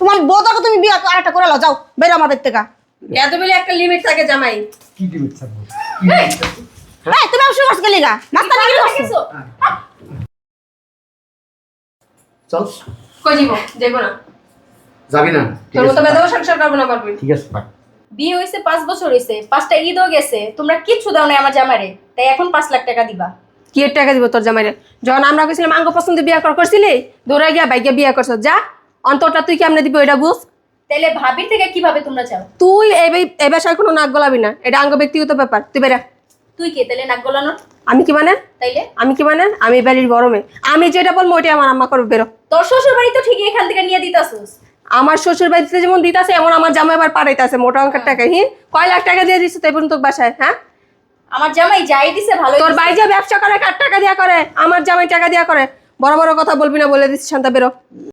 তোমার বউটাকে তুমি বিয়ে আরেকটা করে লাও যাও বেরো আমার বাড়ি থেকে। এত বলে একটা লিমিট থাকে জামাই। কি দিবে থাকব? এই! তুমি অবশ্যই করছ গেলি গা নাস্তা নিয়ে করছ? চল। কই দিব যাইবো না। যাবি না? তোর মতো আছে বেদবা সংসার করব না পারবি? ঠিক আছে থাক। বিয়ে হয়েছে পাঁচ বছর হয়েছে পাঁচটা ঈদও গেছে তোমরা কিচ্ছু দাও না আমার জামারে তাই এখন পাঁচ লাখ টাকা দিবা। কি এর টাকা দিব তোর জামাইরে? যখন আমরা কইছিলাম আঙ্গ পছন্দ বিয়া কর করছিলি দৌড়া গিয়া বাইকে বিয়া করছ যা। অন্তরটা তুই কেমনে দিবি ওইটা বুঝ? তাহলে ভাবির থেকে কীভাবে তোমরা চাও? তুই এই এই বেশায় কোনো নাক গলাবি না। এটা আঙ্গ ব্যক্তিগত ব্যাপার। তুই বেরা তুই কে? তাহলে নাক গলানোর আমি কি মানে? তাইলে? আমি কি মানে? আমি বাড়ির বড় মেয়ে। আমি যেটা বলব ওইটাই আমার আম্মা করবে বেরো। তোর শ্বশুর বাড়ি তো ঠিকই এখান থেকে নিয়ে দিতাছিস। আমার শ্বশুর বাড়িতে যেমন দিতাছে এমন আমার জামাই আবার পাঠাইতাছে মোটা অঙ্কের টাকা। হি? কয় লাখ টাকা দিয়ে দিচ্ছে তাই পর্যন্ত বাসায় হ্যাঁ? আমার জামাই যাই দিছে ভালো তোর ভাই যা ব্যবসা করে কার টাকা দিয়া করে? আমার জামাই টাকা দিয়া করে। বড় বড় কথা বলবি না বলে দিচ্ছি শান্তা বেরো।